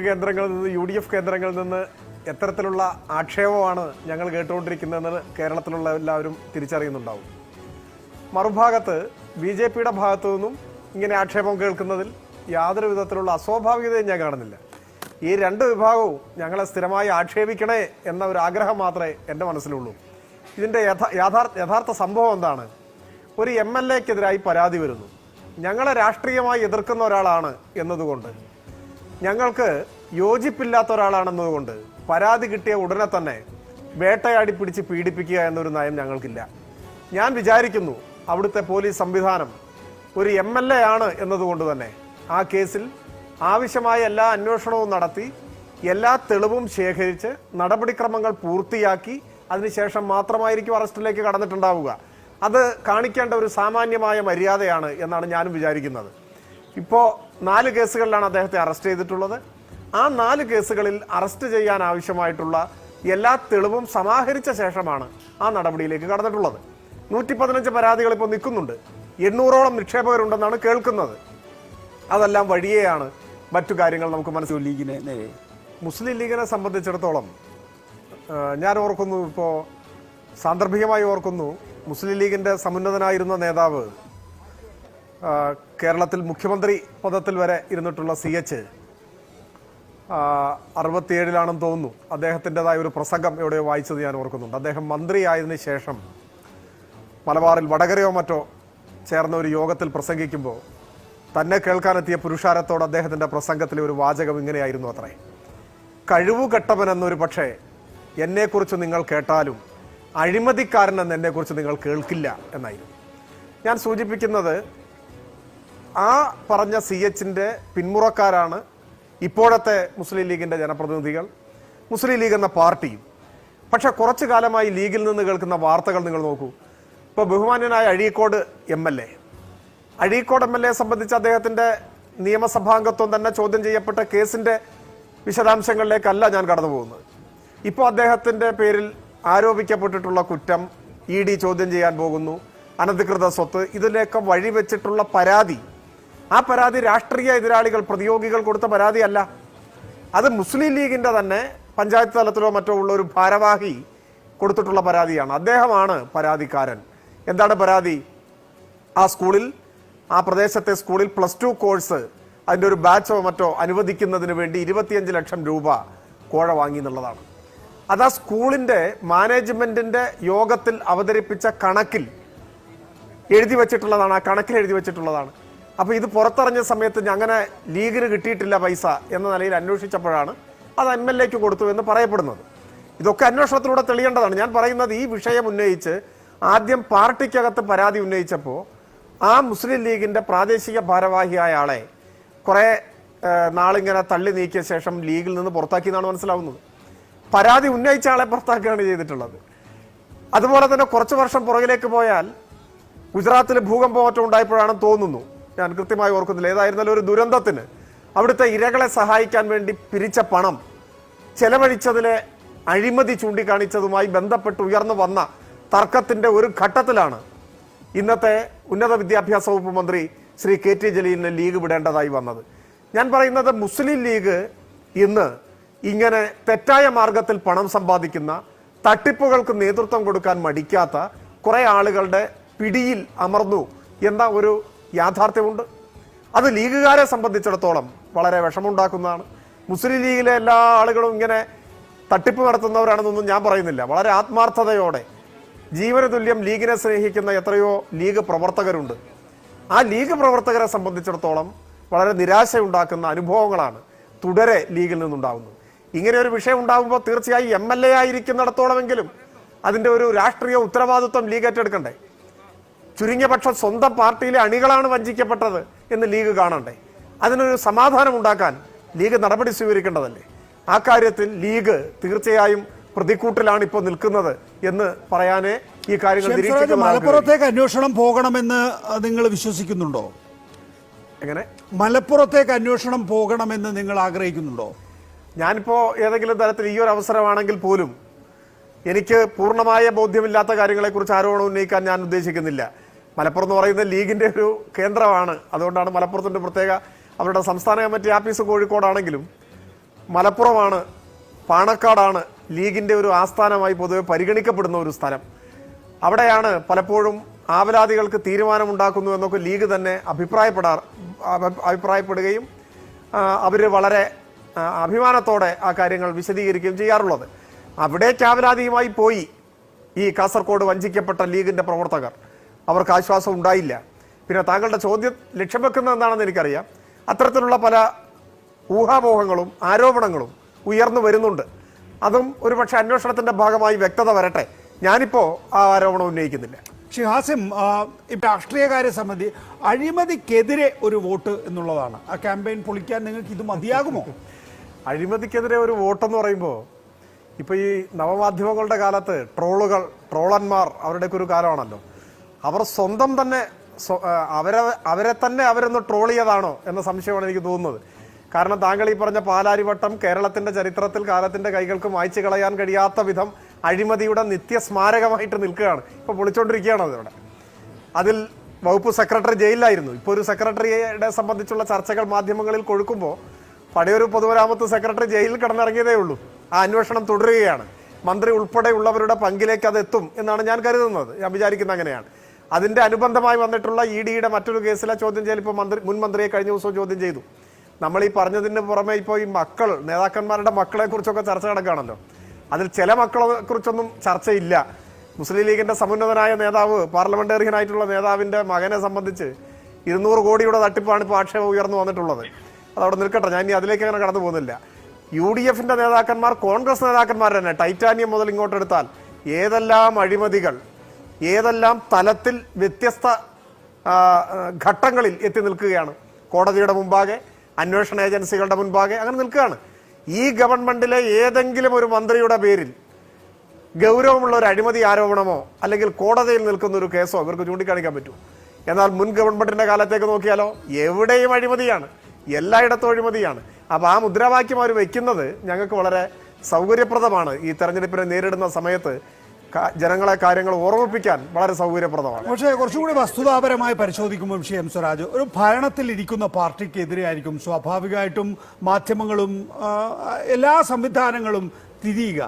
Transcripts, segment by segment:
കേന്ദ്രങ്ങളിൽ നിന്ന് U D F കേന്ദ്രങ്ങളിൽ നിന്ന് എത്തരത്തിലുള്ള ആക്ഷേപമാണ് ഞങ്ങൾ കേട്ടുകൊണ്ടിരിക്കുന്നതെന്ന് കേരളത്തിലുള്ള എല്ലാവരും തിരിച്ചറിയുന്നുണ്ടാവും. മറുഭാഗത്ത് ബി ജെ പിയുടെ ഭാഗത്തു നിന്നും ഇങ്ങനെ ആക്ഷേപം കേൾക്കുന്നതിൽ യാതൊരു വിധത്തിലുള്ള അസ്വാഭാവികതയും ഞാൻ കാണുന്നില്ല. ഈ രണ്ട് വിഭാഗവും ഞങ്ങളെ സ്ഥിരമായി ആക്ഷേപിക്കണേ എന്ന ഒരു ആഗ്രഹം മാത്രമേ എന്റെ മനസ്സിലുള്ളൂ. ഇതിന്റെ യഥാ യഥാർത്ഥ സംഭവം എന്താണ്? ഒരു എം എൽ എക്കെതിരായി പരാതി വരുന്നു. ഞങ്ങളെ രാഷ്ട്രീയമായി എതിർക്കുന്ന ഒരാളാണ് എന്നതുകൊണ്ട്. ഞങ്ങൾക്ക് യോജിപ്പില്ലാത്ത ഒരാളാണെന്നതുകൊണ്ട് പരാതി കിട്ടിയ ഉടനെ തന്നെ വേട്ടയാടി പിടിച്ച് പീഡിപ്പിക്കുക എന്നൊരു നയം ഞങ്ങൾക്കില്ല. ഞാൻ വിചാരിക്കുന്നു അവിടുത്തെ പോലീസ് സംവിധാനം ഒരു എം എൽ എ ആണ് എന്നതുകൊണ്ട് തന്നെ ആ കേസിൽ ആവശ്യമായ എല്ലാ അന്വേഷണവും നടത്തി എല്ലാ തെളിവും ശേഖരിച്ച് നടപടിക്രമങ്ങൾ പൂർത്തിയാക്കി അതിനുശേഷം മാത്രമായിരിക്കും അറസ്റ്റിലേക്ക് കടന്നിട്ടുണ്ടാവുക. അത് കാണിക്കേണ്ട ഒരു സാമാന്യമായ മര്യാദയാണ് എന്നാണ് ഞാനും വിചാരിക്കുന്നത്. ഇപ്പോൾ നാല് കേസുകളിലാണ് അദ്ദേഹത്തെ അറസ്റ്റ് ചെയ്തിട്ടുള്ളത്. ആ നാല് കേസുകളിൽ അറസ്റ്റ് ചെയ്യാൻ ആവശ്യമായിട്ടുള്ള എല്ലാ തെളിവും സമാഹരിച്ച ശേഷമാണ് ആ നടപടിയിലേക്ക് കടന്നിട്ടുള്ളത്. നൂറ്റി പതിനഞ്ച് പരാതികൾ ഇപ്പോൾ നിൽക്കുന്നുണ്ട്. എണ്ണൂറോളം നിക്ഷേപകരുണ്ടെന്നാണ് കേൾക്കുന്നത്. അതെല്ലാം വഴിയെയാണ് മറ്റു കാര്യങ്ങൾ നമുക്ക് മനസ്സിൽ ലീഗിനെ നേരെ. മുസ്ലിം ലീഗിനെ സംബന്ധിച്ചിടത്തോളം ഞാൻ ഓർക്കുന്നു ഇപ്പോൾ സാന്ദർഭികമായി ഓർക്കുന്നു മുസ്ലിം ലീഗിന്റെ സമുന്നതനായിരുന്ന നേതാവ് കേരളത്തിൽ മുഖ്യമന്ത്രി പദത്തിൽ വരെ ഇരുന്നിട്ടുള്ള സി എച്ച് അറുപത്തിയേഴിലാണെന്ന് തോന്നുന്നു. അദ്ദേഹത്തിന്റെതായ ഒരു പ്രസംഗം എവിടെയോ വായിച്ചത് ഞാൻ ഓർക്കുന്നുണ്ട്. അദ്ദേഹം മന്ത്രിയായതിനു ശേഷം മലബാറിൽ വടകരയോ മറ്റോ ചേർന്ന ഒരു യോഗത്തിൽ പ്രസംഗിക്കുമ്പോൾ തന്നെ കേൾക്കാനെത്തിയ പുരുഷാരത്തോട് അദ്ദേഹത്തിന്റെ പ്രസംഗത്തിലെ ഒരു വാചകം ഇങ്ങനെയായിരുന്നു അത്രേ. കെട്ടവനെന്നൊരു പക്ഷേ എന്നെക്കുറിച്ച് നിങ്ങൾ കേട്ടാലും അഴിമതിക്കാരൻ എന്ന് എന്നെക്കുറിച്ച് നിങ്ങൾ കേൾക്കില്ല എന്നായിരുന്നു. ഞാൻ സൂചിപ്പിക്കുന്നത് ആ പറഞ്ഞ സി എച്ചിന്റെ പിന്മുറക്കാരാണ് ഇപ്പോഴത്തെ മുസ്ലിം ലീഗിന്റെ ജനപ്രതിനിധികൾ മുസ്ലിം ലീഗ് എന്ന പാർട്ടിയും. പക്ഷെ കുറച്ചു കാലമായി ലീഗിൽ നിന്ന് കേൾക്കുന്ന വാർത്തകൾ നിങ്ങൾ നോക്കൂ. ഇപ്പോൾ ബഹുമാന്യനായ Azhikode M L A. Azhikode M L A സംബന്ധിച്ച് അദ്ദേഹത്തിന്റെ നിയമസഭാംഗത്വം തന്നെ ചോദ്യം ചെയ്യപ്പെട്ട കേസിന്റെ വിശദാംശങ്ങളിലേക്കല്ല ഞാൻ കടന്നു പോകുന്നത് ഇപ്പോൾ അദ്ദേഹത്തിന്റെ പേരിൽ ആരോപിക്കപ്പെട്ടിട്ടുള്ള കുറ്റം ഇ ഡി ചോദ്യം ചെയ്യാൻ പോകുന്നു. അനധികൃത സ്വത്ത് ഇതിലേക്ക് വഴിവെച്ചിട്ടുള്ള പരാതി ആ പരാതി രാഷ്ട്രീയ എതിരാളികൾ പ്രതിയോഗികൾ കൊടുത്ത പരാതിയല്ല. അത് മുസ്ലിം ലീഗിന്റെ തന്നെ പഞ്ചായത്ത് തലത്തിലോ മറ്റോ ഉള്ള ഒരു ഭാരവാഹി കൊടുത്തിട്ടുള്ള പരാതിയാണ്. അദ്ദേഹമാണ് പരാതിക്കാരൻ. എന്താണ് പരാതി? ആ സ്കൂളിൽ ആ പ്രദേശത്തെ സ്കൂളിൽ പ്ലസ് ടു കോഴ്സ് അതിന്റെ ഒരു ബാച്ചോ മറ്റോ അനുവദിക്കുന്നതിന് വേണ്ടി ഇരുപത്തിയഞ്ച് ലക്ഷം രൂപ കോഴ വാങ്ങി എന്നുള്ളതാണ്. അത് ആ സ്കൂളിന്റെ മാനേജ്മെന്റിന്റെ യോഗത്തിൽ അവതരിപ്പിച്ച കണക്കിൽ എഴുതി വച്ചിട്ടുള്ളതാണ്. ആ കണക്കിൽ എഴുതി വെച്ചിട്ടുള്ളതാണ്. അപ്പോൾ ഇത് പുറത്തിറങ്ങിയ സമയത്ത് അങ്ങനെ ലീഗിന് കിട്ടിയിട്ടില്ല പൈസ എന്ന നിലയിൽ അന്വേഷിച്ചപ്പോഴാണ് അത് എം എൽ എക്ക് കൊടുത്തു എന്ന് പറയപ്പെടുന്നത്. ഇതൊക്കെ അന്വേഷണത്തിലൂടെ തെളിയേണ്ടതാണ്. ഞാൻ പറയുന്നത് ഈ വിഷയം ഉന്നയിച്ച് ആദ്യം പാർട്ടിക്കകത്ത് പരാതി ഉന്നയിച്ചപ്പോൾ ആ മുസ്ലിം ലീഗിന്റെ പ്രാദേശിക ഭാരവാഹിയായ ആളെ കുറേ നാളിങ്ങനെ തള്ളി നീക്കിയ ശേഷം ലീഗിൽ നിന്ന് പുറത്താക്കി എന്നാണ് മനസ്സിലാവുന്നത്. പരാതി ഉന്നയിച്ച ആളെ പുറത്താക്കുകയാണ് ചെയ്തിട്ടുള്ളത്. അതുപോലെ തന്നെ കുറച്ച് വർഷം പുറകിലേക്ക് പോയാൽ ഗുജറാത്തിൽ ഭൂകമ്പമാറ്റം മറ്റും ഉണ്ടായപ്പോഴാണെന്ന് തോന്നുന്നു. ഞാൻ കൃത്യമായി ഓർക്കുന്നില്ല. ഏതായിരുന്നാലും ഒരു ദുരന്തത്തിന് അവിടുത്തെ ഇരകളെ സഹായിക്കാൻ വേണ്ടി പിരിച്ച പണം ചെലവഴിച്ചതിലെ അഴിമതി ചൂണ്ടിക്കാണിച്ചതുമായി ബന്ധപ്പെട്ട് ഉയർന്നു വന്ന തർക്കത്തിന്റെ ഒരു ഘട്ടത്തിലാണ് ഇന്നത്തെ ഉന്നത വിദ്യാഭ്യാസ വകുപ്പ് മന്ത്രി ശ്രീ കെ ടി ജലീലിന് ലീഗ് വിടേണ്ടതായി വന്നത്. ഞാൻ പറയുന്നത് മുസ്ലിം ലീഗ് ഇന്ന് ഇങ്ങനെ തെറ്റായ മാർഗത്തിൽ പണം സമ്പാദിക്കുന്ന തട്ടിപ്പുകൾക്ക് നേതൃത്വം കൊടുക്കാൻ മടിക്കാത്ത കുറെ ആളുകളുടെ പിടിയിൽ അമർന്നു എന്ന ഒരു യാഥാർത്ഥ്യമുണ്ട്. അത് ലീഗുകാരെ സംബന്ധിച്ചിടത്തോളം വളരെ വിഷമമുണ്ടാക്കുന്നതാണ്. മുസ്ലിം ലീഗിലെ എല്ലാ ആളുകളും ഇങ്ങനെ തട്ടിപ്പ് നടത്തുന്നവരാണെന്നൊന്നും ഞാൻ പറയുന്നില്ല. വളരെ ആത്മാർത്ഥതയോടെ ജീവന തുല്യം ലീഗിനെ സ്നേഹിക്കുന്ന എത്രയോ ലീഗ് പ്രവർത്തകരുണ്ട്. ആ ലീഗ് പ്രവർത്തകരെ സംബന്ധിച്ചിടത്തോളം വളരെ നിരാശയുണ്ടാക്കുന്ന അനുഭവങ്ങളാണ് തുടരെ ലീഗിൽ നിന്നുണ്ടാകുന്നത് ഇങ്ങനെ ഒരു വിഷയം ഉണ്ടാകുമ്പോൾ തീർച്ചയായും എം എൽ എ ആയിരിക്കുന്നിടത്തോളമെങ്കിലും അതിന്റെ ഒരു രാഷ്ട്രീയ ഉത്തരവാദിത്വം ലീഗ് ഏറ്റെടുക്കണ്ടേ? ചുരുങ്ങിയ പക്ഷം സ്വന്തം പാർട്ടിയിലെ അണികളാണ് വഞ്ചിക്കപ്പെട്ടത് എന്ന് ലീഗ് കാണണ്ടേ? അതിനൊരു സമാധാനം ഉണ്ടാക്കാൻ ലീഗ് നടപടി സ്വീകരിക്കേണ്ടതല്ലേ? ആ കാര്യത്തിൽ ലീഗ് തീർച്ചയായും പ്രതിക്കൂട്ടിലാണ് ഇപ്പോൾ നിൽക്കുന്നത് എന്ന് പറയാനേ ഈ കാര്യങ്ങൾ മലപ്പുറത്തേക്ക് അന്വേഷണം പോകണമെന്ന് നിങ്ങൾ വിശ്വസിക്കുന്നുണ്ടോ? എങ്ങനെ? മലപ്പുറത്തേക്ക് അന്വേഷണം പോകണമെന്ന് നിങ്ങൾ ആഗ്രഹിക്കുന്നുണ്ടോ? ഞാനിപ്പോ ഏതെങ്കിലും തരത്തിൽ ഈ ഒരു അവസരമാണെങ്കിൽ പോലും എനിക്ക് പൂർണമായ ബോധ്യമില്ലാത്ത കാര്യങ്ങളെക്കുറിച്ച് ആരോപണം ഉന്നയിക്കാൻ ഞാൻ ഉദ്ദേശിക്കുന്നില്ല. മലപ്പുറം എന്ന് പറയുന്നത് ലീഗിന്റെ ഒരു കേന്ദ്രമാണ്. അതുകൊണ്ടാണ് മലപ്പുറത്തിന്റെ പ്രത്യേക അവരുടെ സംസ്ഥാന കമ്മിറ്റി ആഫീസ് കോഴിക്കോടാണെങ്കിലും മലപ്പുറമാണ് പാണക്കാടാണ് ലീഗിന്റെ ഒരു ആസ്ഥാനമായി പൊതുവെ പരിഗണിക്കപ്പെടുന്ന ഒരു സ്ഥലം. അവിടെയാണ് പലപ്പോഴും ആവലാതികൾക്ക് തീരുമാനമുണ്ടാക്കുന്നു എന്നൊക്കെ ലീഗ് തന്നെ അഭിപ്രായപ്പെടാ അഭിപ്രായപ്പെടുകയും അവർ വളരെ അഭിമാനത്തോടെ ആ കാര്യങ്ങൾ വിശദീകരിക്കുകയും ചെയ്യാറുള്ളത്. അവിടേക്ക് ആവലാതിയുമായി പോയി ഈ കാസർഗോഡ് വഞ്ചിക്കപ്പെട്ട ലീഗിന്റെ പ്രവർത്തകർ. അവർക്ക് ആശ്വാസം ഉണ്ടായില്ല. പിന്നെ താങ്കളുടെ ചോദ്യം ലക്ഷ്യം വെക്കുന്നത് എന്താണെന്ന് എനിക്കറിയാം. അത്തരത്തിലുള്ള പല ഊഹാപോഹങ്ങളും ആരോപണങ്ങളും ഉയർന്നു വരുന്നുണ്ട്. അതും ഒരുപക്ഷെ അന്വേഷണത്തിന്റെ ഭാഗമായി വ്യക്തത വരട്ടെ. ഞാനിപ്പോ ആ ആരോപണം ഉന്നയിക്കുന്നില്ല. ശ്രീ ഹാസിം ആ, ഈ രാഷ്ട്രീയകാര്യ സമിതി അഴിമതിക്കെതിരെ ഒരു വോട്ട് എന്നുള്ളതാണ്. ആ ക്യാമ്പയിൻ പൊളിക്കാൻ നിങ്ങൾക്ക് ഇത് മതിയാകുമോ? അഴിമതിക്കെതിരെ ഒരു വോട്ടെന്ന് പറയുമ്പോൾ ഇപ്പോൾ ഈ നവമാധ്യമങ്ങളുടെ കാലത്ത് ട്രോളുകൾ ട്രോളന്മാർ അവരുടെയൊക്കെ ഒരു കാലമാണല്ലോ. അവർ സ്വന്തം തന്നെ അവരെ അവരെ തന്നെ അവരൊന്ന് ട്രോൾ ചെയ്തതാണോ എന്ന സംശയമാണ് എനിക്ക് തോന്നുന്നത്. കാരണം താങ്കൾ ഈ പറഞ്ഞ പാലാരിവട്ടം കേരളത്തിന്റെ ചരിത്രത്തിൽ കാലത്തിന്റെ കൈകൾക്ക് മായ്ച്ചു കളയാൻ കഴിയാത്ത വിധം അഴിമതിയുടെ നിത്യ സ്മാരകമായിട്ട് നിൽക്കുകയാണ്. ഇപ്പൊ പൊളിച്ചോണ്ടിരിക്കുകയാണ് അതിവിടെ. അതിൽ വകുപ്പ് സെക്രട്ടറി ജയിലിലായിരുന്നു. ഇപ്പോൾ ഒരു സെക്രട്ടറിയെ സംബന്ധിച്ചുള്ള ചർച്ചകൾ മാധ്യമങ്ങളിൽ കൊഴുക്കുമ്പോൾ പടയൊരു പൊതുമരാമത്ത് സെക്രട്ടറി ജയിലിൽ കിടന്നിറങ്ങിയതേ ഉള്ളൂ. ആ അന്വേഷണം തുടരുകയാണ്. മന്ത്രി ഉൾപ്പെടെയുള്ളവരുടെ പങ്കിലേക്ക് അത് എത്തും എന്നാണ് ഞാൻ കരുതുന്നത്. ഞാൻ വിചാരിക്കുന്നത് അങ്ങനെയാണ്. അതിന്റെ അനുബന്ധമായി വന്നിട്ടുള്ള ഇ ഡിയുടെ മറ്റൊരു കേസിലെ ചോദ്യം ചെയ്യൽ. ഇപ്പോൾ മന്ത്രി മുൻ മന്ത്രിയെ കഴിഞ്ഞ ദിവസവും ചോദ്യം ചെയ്തു. നമ്മൾ ഈ പറഞ്ഞതിന് പുറമെ ഇപ്പോൾ ഈ മക്കൾ നേതാക്കന്മാരുടെ മക്കളെ കുറിച്ചൊക്കെ ചർച്ച നടക്കുകയാണല്ലോ. അതിൽ ചില മക്കളെ കുറിച്ചൊന്നും ചർച്ചയില്ല. മുസ്ലിം ലീഗിന്റെ സമുന്നതനായ നേതാവ് പാർലമെന്റേറിയനായിട്ടുള്ള നേതാവിന്റെ മകനെ സംബന്ധിച്ച് ഇരുന്നൂറ് കോടിയുടെ തട്ടിപ്പാണ് ഇപ്പോൾ ആക്ഷേപം ഉയർന്നു വന്നിട്ടുള്ളത്. അതവിടെ നിൽക്കട്ടെ ഞാൻ ഇനി അതിലേക്ക് അങ്ങനെ കടന്നു പോകുന്നില്ല. യു ഡി എഫിന്റെ നേതാക്കന്മാർ കോൺഗ്രസ് നേതാക്കന്മാർ തന്നെ ടൈറ്റാനിയം മുതൽ ഇങ്ങോട്ടെടുത്താൽ ഏതെല്ലാം അഴിമതികൾ ഏതെല്ലാം തലത്തിൽ വ്യത്യസ്ത ഘട്ടങ്ങളിൽ എത്തി നിൽക്കുകയാണ്. കോടതിയുടെ മുമ്പാകെ അന്വേഷണ ഏജൻസികളുടെ മുൻപാകെ അങ്ങനെ നിൽക്കുകയാണ്. ഈ ഗവൺമെന്റിലെ ഏതെങ്കിലും ഒരു മന്ത്രിയുടെ പേരിൽ ഗൗരവമുള്ള ഒരു അഴിമതി ആരോപണമോ അല്ലെങ്കിൽ കോടതിയിൽ നിൽക്കുന്ന ഒരു കേസോ ഇവർക്ക് ചൂണ്ടിക്കാണിക്കാൻ പറ്റൂ. എന്നാൽ മുൻ ഗവൺമെന്റിന്റെ കാലത്തേക്ക് നോക്കിയാലോ എവിടെയും അഴിമതിയാണ്. എല്ലായിടത്തും അഴിമതിയാണ്. അപ്പൊ ആ മുദ്രാവാക്യം അവർ വെക്കുന്നത് ഞങ്ങൾക്ക് വളരെ സൗകര്യപ്രദമാണ്. ഈ തെരഞ്ഞെടുപ്പിനെ നേരിടുന്ന സമയത്ത് ജനങ്ങളെ കാര്യങ്ങൾ ഓർമ്മിപ്പിക്കാൻ വളരെ സൗകര്യപ്രദമാണ്. പക്ഷേ കുറച്ചുകൂടി വസ്തുതാപരമായി പരിശോധിക്കുമ്പോൾ ശ്രീ എം സ്വരാജ് ഒരു ഭരണത്തിൽ ഇരിക്കുന്ന പാർട്ടിക്ക് പാർട്ടിക്കെതിരെയായിരിക്കും സ്വാഭാവികമായിട്ടും മാധ്യമങ്ങളും എല്ലാ സംവിധാനങ്ങളും തിരിയുക.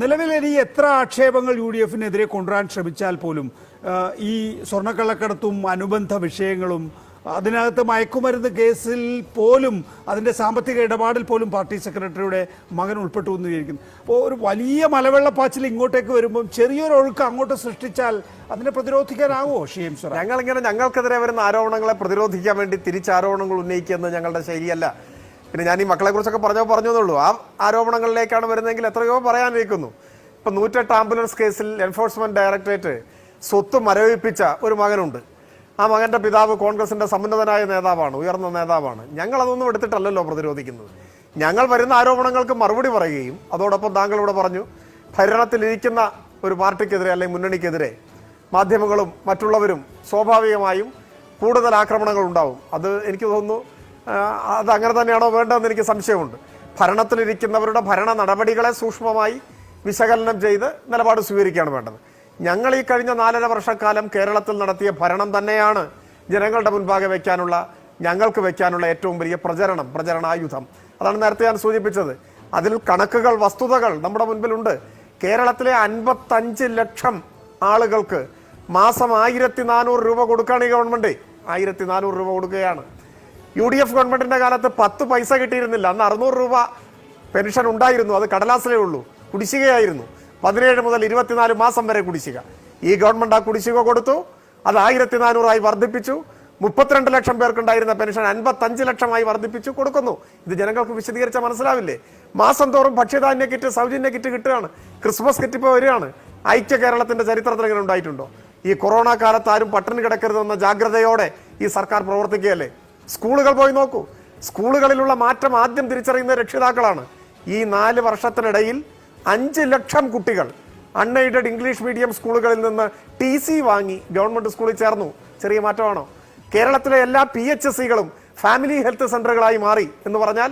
നിലവിൽ ഇനി എത്ര ആക്ഷേപങ്ങൾ യു ഡി എഫിനെതിരെ കൊണ്ടുവരാൻ ശ്രമിച്ചാൽ പോലും ഈ സ്വർണക്കള്ളക്കടത്തും അനുബന്ധ വിഷയങ്ങളും അതിനകത്ത് മയക്കുമരുന്ന് കേസിൽ പോലും അതിന്റെ സാമ്പത്തിക ഇടപാടിൽ പോലും പാർട്ടി സെക്രട്ടറിയുടെ മകൻ ഉൾപ്പെട്ടു എന്ന് വിചാരിക്കുന്നു. അപ്പോൾ ഒരു വലിയ മലവെള്ളപ്പാച്ചിൽ ഇങ്ങോട്ടേക്ക് വരുമ്പം ചെറിയൊരു ഒഴുക്ക് അങ്ങോട്ട് സൃഷ്ടിച്ചാൽ അതിനെ പ്രതിരോധിക്കാനാവോ? ഷീം സ്വര ഞങ്ങൾ ഇങ്ങനെ ഞങ്ങൾക്കെതിരെ വരുന്ന ആരോപണങ്ങളെ പ്രതിരോധിക്കാൻ വേണ്ടി തിരിച്ചാരോപണങ്ങൾ ഉന്നയിക്കുന്നത് ഞങ്ങളുടെ ശൈലിയല്ല. പിന്നെ ഞാൻ ഈ മക്കളെ കുറിച്ചൊക്കെ പറഞ്ഞോ എന്നുള്ളൂ. ആ ആരോപണങ്ങളിലേക്കാണ് വരുന്നതെങ്കിൽ എത്രയോ പറയാനിരിക്കുന്നു ഇപ്പൊ നൂറ്റെട്ട് ആംബുലൻസ് കേസിൽ എൻഫോഴ്സ്മെന്റ് ഡയറക്ടറേറ്റ് സ്വത്ത് മരവിപ്പിച്ച ഒരു മകനുണ്ട്. ആ മകന്റെ പിതാവ് കോൺഗ്രസിന്റെ സമുന്നതനായ നേതാവാണ് ഉയർന്ന നേതാവാണ്. ഞങ്ങൾ അതൊന്നും എടുത്തിട്ടല്ലല്ലോ പ്രതിരോധിക്കുന്നത്. ഞങ്ങൾ വരുന്ന ആരോപണങ്ങൾക്ക് മറുപടി പറയുകയും അതോടൊപ്പം താങ്കൾ ഇവിടെ പറഞ്ഞു ഭരണത്തിലിരിക്കുന്ന ഒരു പാർട്ടിക്കെതിരെ അല്ലെങ്കിൽ മുന്നണിക്കെതിരെ മാധ്യമങ്ങളും മറ്റുള്ളവരും സ്വാഭാവികമായും കൂടുതൽ ആക്രമണങ്ങൾ ഉണ്ടാവും. അത് എനിക്ക് തോന്നുന്നു അത് അങ്ങനെ തന്നെയാണോ വേണ്ടതെന്ന് എനിക്ക് സംശയമുണ്ട്. ഭരണത്തിലിരിക്കുന്നവരുടെ ഭരണ നടപടികളെ സൂക്ഷ്മമായി വിശകലനം ചെയ്ത് നിലപാട് സ്വീകരിക്കുകയാണ് വേണ്ടത്. ഞങ്ങൾ ഈ കഴിഞ്ഞ നാലര വർഷക്കാലം കേരളത്തിൽ നടത്തിയ ഭരണം തന്നെയാണ് ജനങ്ങളുടെ മുൻപാകെ വയ്ക്കാനുള്ള ഞങ്ങൾക്ക് വയ്ക്കാനുള്ള ഏറ്റവും വലിയ പ്രചരണം പ്രചരണായുധം. അതാണ് നേരത്തെ ഞാൻ സൂചിപ്പിച്ചത്. അതിൽ കണക്കുകൾ വസ്തുതകൾ നമ്മുടെ മുൻപിലുണ്ട്. കേരളത്തിലെ അൻപത്തഞ്ച് ലക്ഷം ആളുകൾക്ക് മാസം ആയിരത്തി നാനൂറ് രൂപ കൊടുക്കുകയാണ് ഈ ഗവൺമെന്റ്. ആയിരത്തി നാനൂറ് രൂപ കൊടുക്കുകയാണ്. യു ഡി എഫ് ഗവൺമെന്റിന്റെ കാലത്ത് പത്ത് പൈസ കിട്ടിയിരുന്നില്ല. അന്ന് അറുന്നൂറ് രൂപ പെൻഷൻ ഉണ്ടായിരുന്നു. അത് കടലാസിലേ ഉള്ളൂ. കുടിശ്ശികയായിരുന്നു. പതിനേഴ് മുതൽ ഇരുപത്തിനാല് മാസം വരെ കുടിശ്ശിക. ഈ ഗവൺമെന്റ് ആ കുടിശ്ശിക കൊടുത്തു. അത് ആയിരത്തി നാനൂറായി വർദ്ധിപ്പിച്ചു. മുപ്പത്തിരണ്ട് ലക്ഷം പേർക്കുണ്ടായിരുന്ന പെൻഷൻ അൻപത്തഞ്ച് ലക്ഷമായി വർദ്ധിപ്പിച്ചു കൊടുക്കുന്നു. ഇത് ജനങ്ങൾക്ക് വിശദീകരിച്ച മനസ്സിലാവില്ലേ? മാസം തോറും ഭക്ഷ്യധാന്യ കിറ്റ് സൗജന്യ കിറ്റ് കിട്ടുകയാണ്. ക്രിസ്മസ് കിറ്റ് ഇപ്പോൾ വരികയാണ്. ഐക്യ കേരളത്തിന്റെ ചരിത്രത്തിൽ ഇങ്ങനെ ഉണ്ടായിട്ടുണ്ടോ? ഈ കൊറോണ കാലത്ത് ആരും പട്ടിണി കിടക്കരുതെന്ന ജാഗ്രതയോടെ ഈ സർക്കാർ പ്രവർത്തിക്കുകയല്ലേ? സ്കൂളുകൾ പോയി നോക്കൂ. സ്കൂളുകളിലുള്ള മാറ്റം ആദ്യം തിരിച്ചറിയുന്ന രക്ഷിതാക്കളാണ്. ഈ നാല് വർഷത്തിനിടയിൽ അഞ്ച് ലക്ഷം കുട്ടികൾ അൺഎയ്ഡഡ് ഇംഗ്ലീഷ് മീഡിയം സ്കൂളുകളിൽ നിന്ന് ടി സി വാങ്ങി ഗവൺമെന്റ് സ്കൂളിൽ ചേർന്നു. ചെറിയ മാറ്റമാണോ? കേരളത്തിലെ എല്ലാ പി എച്ച് എസ് സികളും ഫാമിലി ഹെൽത്ത് സെന്ററുകളായി മാറി എന്ന് പറഞ്ഞാൽ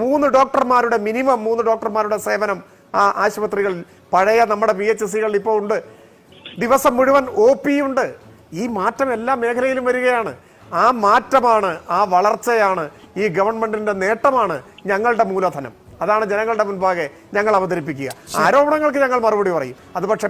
മൂന്ന് ഡോക്ടർമാരുടെ മിനിമം മൂന്ന് ഡോക്ടർമാരുടെ സേവനം ആ ആശുപത്രികളിൽ പഴയ നമ്മുടെ പി എച്ച് എസ് സികളിൽ ഇപ്പോൾ ഉണ്ട്. ദിവസം മുഴുവൻ ഒ പി ഉണ്ട്. ഈ മാറ്റം എല്ലാ മേഖലയിലും വരികയാണ്. ആ മാറ്റമാണ് ആ വളർച്ചയാണ് ഈ ഗവൺമെന്റിന്റെ നേട്ടമാണ് ഞങ്ങളുടെ മൂലധനം. അതാണ് ജനങ്ങളുടെ മുൻപാകെ ഞങ്ങൾ അവതരിപ്പിക്കുക. ആരോപണങ്ങൾക്ക് ഞങ്ങൾ മറുപടി പറയും. അത് പക്ഷേ